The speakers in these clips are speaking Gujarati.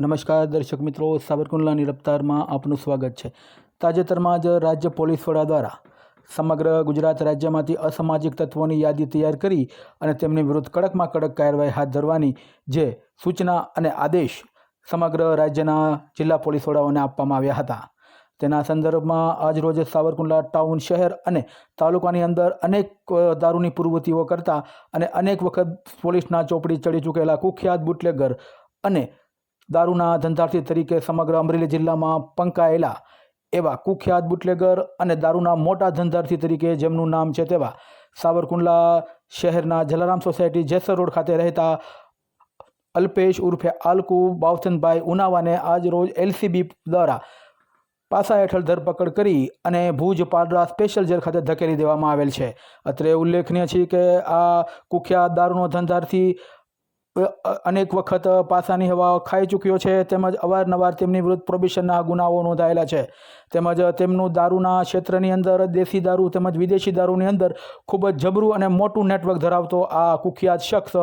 નમસ્કાર દર્શક મિત્રો સાવરકુંડલાની રફતારમાં આપનું સ્વાગત છે. તાજેતરમાં જ રાજ્ય પોલીસ વડા દ્વારા સમગ્ર ગુજરાત રાજ્યમાંથી અસામાજિક તત્વોની યાદી તૈયાર કરી અને તેમની વિરુદ્ધ કડકમાં કડક કાર્યવાહી હાથ ધરવાની જે સૂચના અને આદેશ સમગ્ર રાજ્યના જિલ્લા પોલીસ વડાઓને આપવામાં આવ્યા હતા. તેના સંદર્ભમાં આજરોજ સાવરકુંડલા ટાઉન શહેર અને તાલુકાની અંદર અનેક દારૂની પૂર્વતીઓ કરતા અને અનેક વખત પોલીસના ચોપડી ચડી ચૂકેલા કુખ્યાત બુટલેગર અને દારૂના ધંધાર્થી તરીકે સમગ્ર અમરેલી જિલ્લામાં પંકાયેલા એવા કુખ્યાત બુટલેગર અને દારૂના મોટા ધંધાર્થી તરીકે જેમનું નામ છે તેવા સાવરકુંડલા શહેરના જલારામ સોસાયટી જેસર રોડ ખાતે રહેતા અલ્પેશ ઉર્ફે આલકુ બાવસનભાઈ ઉનાવાને આજ રોજ એલસીબી દ્વારા પાસા હેઠળ ધરપકડ કરી અને ભુજ પાદરા સ્પેશિયલ જેલ ખાતે ધકેલી દેવામાં આવેલ છે. અત્રે ઉલ્લેખનીય છે કે આ કુખ્યાત દારૂનો ધંધાર્થી અનેક વખત પાસાની હવા ખાઈ ચૂક્યો છે, તેમજ અવારનવાર તેમની વિરુદ્ધ પ્રોબિશનના ગુનાઓ નોંધાયેલા છે. તેમજ તેમનું દારૂના ક્ષેત્રની અંદર, દેશી દારૂ તેમજ વિદેશી દારૂની અંદર ખૂબ જ જબરું અને મોટું નેટવર્ક ધરાવતો આ કુખ્યાત શખ્સ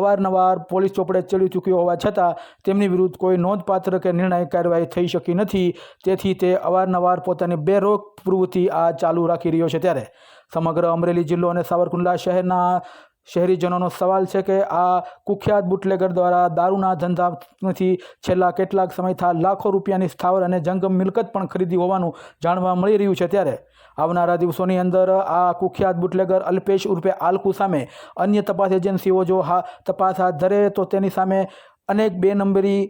અવારનવાર પોલીસ ચોપડે ચડી ચૂક્યો હોવા છતાં તેમની વિરુદ્ધ કોઈ નોંધપાત્ર કે નિર્ણાયક કાર્યવાહી થઈ શકી નથી. તેથી તે અવારનવાર પોતાની બેરોક પ્રવૃત્તિ આ ચાલુ રાખી રહ્યો છે ત્યારે. સમગ્ર અમરેલી જિલ્લો અને સાવરકુંડલા શહેરના શહેરીજનોનો સવાલ છે કે આ કુખ્યાત બુટલેગર દ્વારા દારૂના ધંધામાંથી છેલ્લા કેટલાક સમયથી લાખો રૂપિયાની સ્થાવર અને જંગમ મિલકત પણ ખરીદી હોવાનું જાણવા મળી રહ્યું છે ત્યારે આવનારા દિવસોની અંદર આ કુખ્યાત બુટલેગર અલ્પેશ ઉર્ફે આલકુ સામે અન્ય તપાસ એજન્સીઓ જો હા તપાસ હાથ ધરે તો તેની સામે અનેક બે નંબરી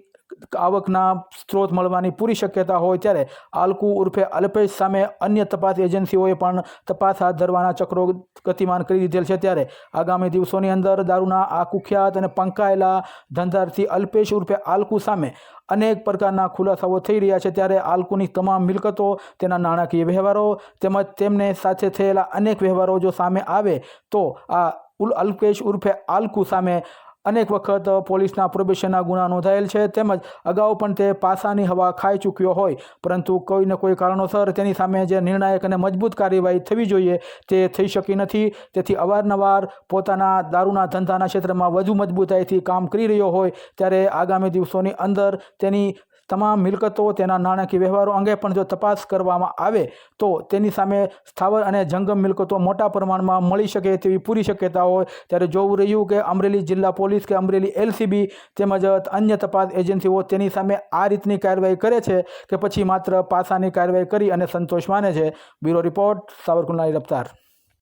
આવકના સ્ત્રોત મળવાની પૂરી શક્યતા હોય ત્યારે આલકુ ઉર્ફે અલ્પેશ સામે અન્ય તપાસ એજન્સીઓએ પણ તપાસ હાથ ધરવાના ચક્રો ગતિમાન કરી દીધેલ છે ત્યારે આગામી દિવસોની અંદર દારૂના આ કુખ્યાત અને પંકાયેલા ધંધાર્થી અલ્પેશ ઉર્ફે આલકુ સામે અનેક પ્રકારના ખુલાસાઓ થઈ રહ્યા છે ત્યારે આલકુની તમામ મિલકતો, તેના નાણાકીય વ્યવહારો તેમજ તેમને સાથે થયેલા અનેક વ્યવહારો જો સામે આવે તો આ ઉલ અલ્પેશ ઉર્ફે આલકુ સામે અનેક વખત પોલીસના પ્રોબેશનના ગુના નોંધાયેલ છે. તેમજ અગાઉ પણ તે પાસાની હવા ખાઈ ચૂક્યો હોય. પરંતુ કોઈને કોઈ કારણોસર તેની સામે જે નિર્ણાયક અને મજબૂત કાર્યવાહી થવી જોઈએ તે થઈ શકી નથી. તેથી અવારનવાર પોતાના દારૂના ધંધાના ક્ષેત્રમાં વધુ મજબૂતાઈથી કામ કરી રહ્યો હોય, ત્યારે આગામી દિવસોની અંદર તેની તમામ મિલકતો, તેના નાણાકીય વ્યવહારો અંગે પણ જો તપાસ કરવામાં આવે, તો તેની સામે સ્થાવર અને જંગમ મિલકતો મોટા પ્રમાણમાં મળી શકે તેવી પૂરી શક્યતા હોય. ત્યારે જોવું રહ્યું કે અમરેલી જિલ્લા પોલીસ કે અમરેલી એલસીબી તેમજ અન્ય તપાસ એજન્સીઓ તેની સામે આ રીતની કાર્યવાહી કરે છે કે પછી માત્ર પાસાની કાર્યવાહી કરી અને સંતોષ માને છે. બ્યુરો રિપોર્ટ, સાવરકુંડલાની રફતાર.